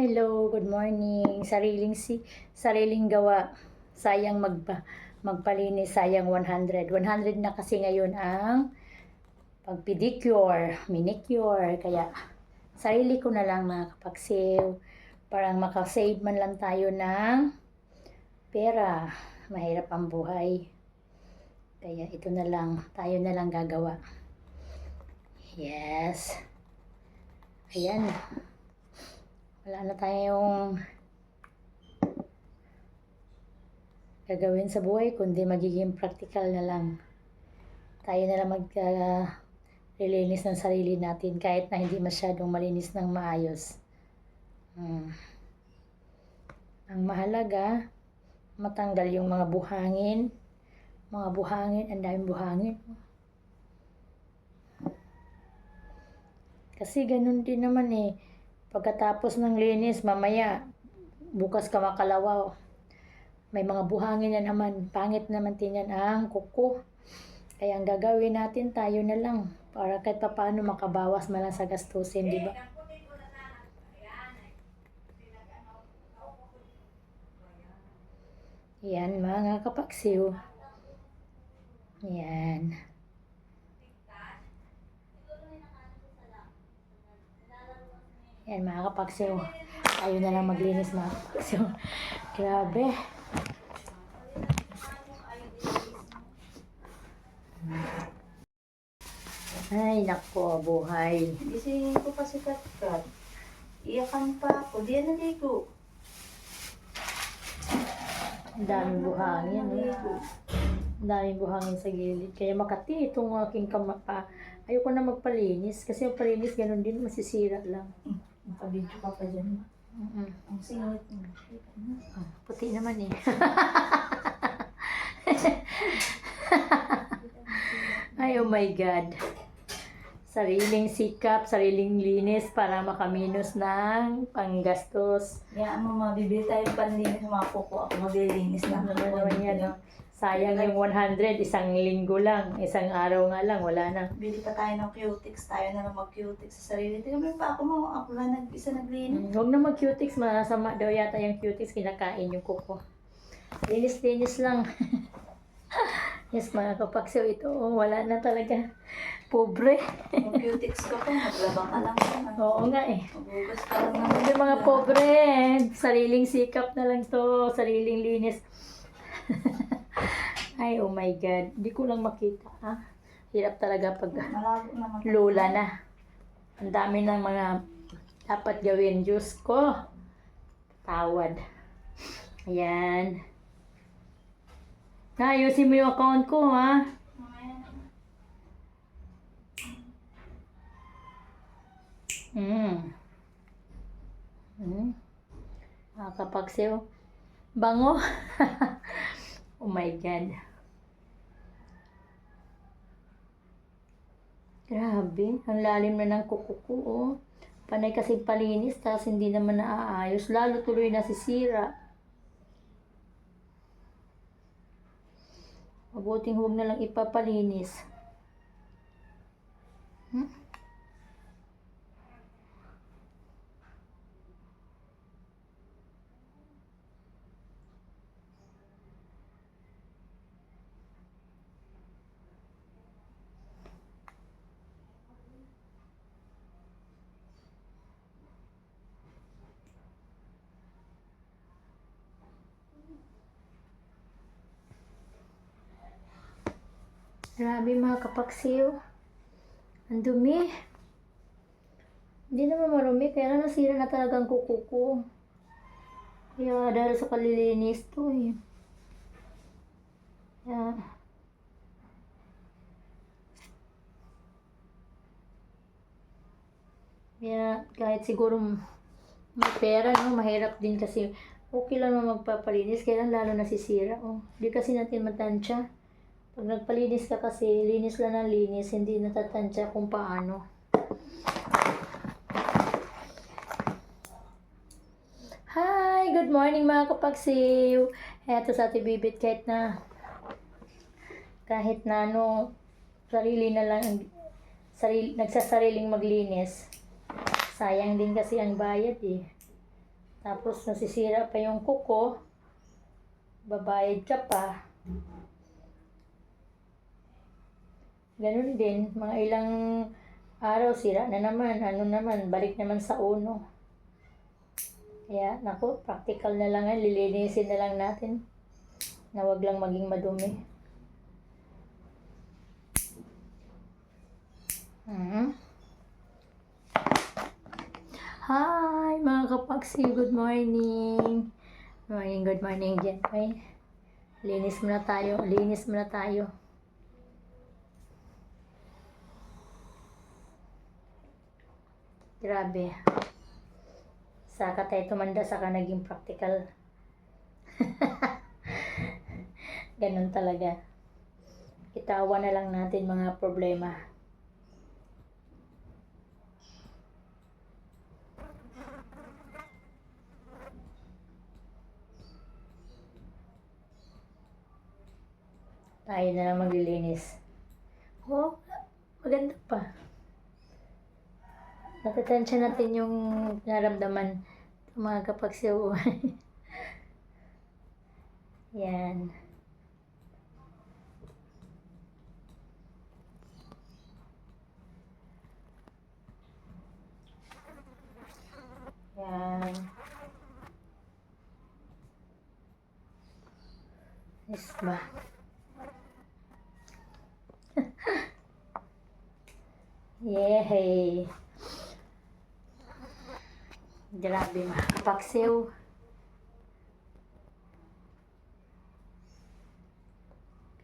Hello, good morning. Sariling si sariling gawa. Sayang magpa magpalinis, sayang 100. 100 na kasi ngayon ang pagpedicure, manicure. Kaya sarili ko na lang mga kapagsiw. Parang makasave man lang tayo ng pera. Mahirap ang buhay. Kaya ito na lang, tayo na lang gagawa. Yes. Ayan. Wala na tayong gagawin sa buhay, kundi magiging practical na lang. Tayo na lang mag uh, lilinis ng sarili natin kahit na hindi masyadong malinis ng maayos. Hmm. Ang mahalaga, matanggal yung mga buhangin. Mga buhangin, ang daming buhangin. Kasi ganun din naman eh. Pagkatapos ng linis, mamaya, bukas ka makalawaw. May mga buhangin na naman. Pangit naman tingnan ang kuko. Kaya ang gagawin natin, tayo na lang. Para kahit pa paano makabawas man lang sa gastusin, di ba? Yan, mga kapaksiw. Yan. Yan mga kapagsiw. Tayo na lang maglinis mga kapagsiw. Grabe. Ay, nako, buhay. Gisingin ko pa si Katkat. Iyakan pa ako. Di yan naligo. Ang daming buhangin. eh. Ang daming buhangin sa gilid. Kaya makati itong aking kamapa. Ayoko na magpalinis. Kasi yung palinis, ganun din, masisira lang. Ang pabidyo ka pa dyan. Mm-mm. Ang singit mo. Ah, Puti naman eh. Ay, oh my God. Sariling sikap, sariling linis para makaminos ng panggastos. Kaya mo mabibili tayo panlinis ng mga kuko. Ako maglilinis na. Ano naman yan? Sayang yung 100, isang linggo lang, isang araw nga lang, wala na. Bili pa tayo ng cutics. Tayo na lang mag-cutics sa sarili. Tingnan mo pa ako mo. Ako lang nag-isa naglinis. Mm, Huwag na mag-cutics, masama daw yata yung cutics, kinakain yung kuko. Linis-linis lang. yes, mga kapaksaw, ito, oh, wala na talaga. Pobre. Mag-cutics ka pa. Maglaba ka lang. Oo nga eh. Magugas ka lang ng Yung mga pobre, sariling sikap na lang to, sariling linis. Ay, oh my God. Hindi ko lang makita, ha? Hirap talaga pag Malabo naman. lula na. Ang dami ng mga dapat gawin. Diyos ko. Tawad. Ayan. Naayusin mo yung account ko, ha? Hmm. Hmm. Nakakapagsiw. Bango. oh my God. Grabe. Ang lalim na ng kuko ko, oh. Panay kasi palinis, tapos hindi naman naaayos. Lalo tuloy nasisira. Mabuting huwag na lang ipapalinis. Hmm? Grabe mga kapaksiw. Ang dumi. Hindi naman marumi, kaya na nasira na talagang kuko ko. Kaya dahil sa kalilinis to eh. Kaya, kaya kahit siguro may pera, no, mahirap din kasi okay lang naman magpapalinis, kaya lalo nasisira. Oh. Hindi kasi natin matansya. Pag nagpalinis ka kasi, linis lang ng linis, hindi natatansya kung paano. Hi! Good morning mga kapagsiw! Eto sa Ate Bibit kahit na kahit na ano, sarili na lang sarili, nagsasariling maglinis. Sayang din kasi ang bayad eh. Tapos nasisira pa yung kuko, babayad ka pa. Ganun din, mga ilang araw sira na naman, ano naman, balik naman sa uno. Kaya, naku, practical na lang yan, lilinisin na lang natin. Na wag lang maging madumi. Mhm. Hi, mga kapaksi. Good morning. Morning, good morning. Ay, linis muna tayo. Linis muna tayo. Grabe. Saka tayo tumanda, saka naging practical. Ganun talaga. Itawa na lang natin mga problema. Tayo na lang maglilinis. Oh, maganda pa. Natatansya natin yung naramdaman mga kapagsiuhan. Yan. Yan. Yes ba? Yehey! Grabe mga kapagsiw.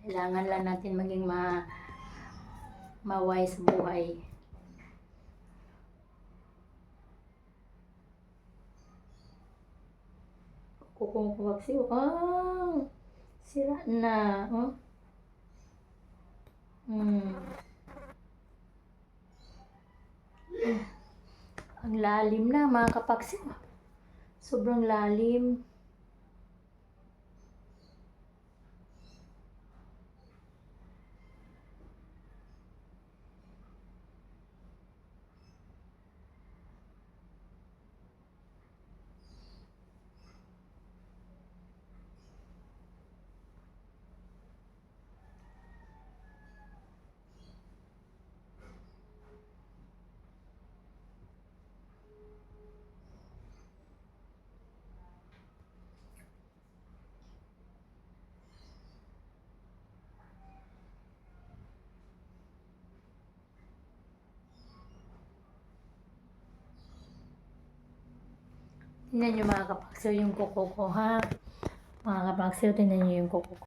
Kailangan lang natin maging ma maway sa buhay. Kukong kapagsiw. Ah! Sira na. Oh. Hmm. Ang lalim na mga kapagsiw. Sobrang lalim. Tingnan nyo mga kapagsiw yung kuko ko ha. Mga kapagsiw, tingnan nyo yung kuko ko.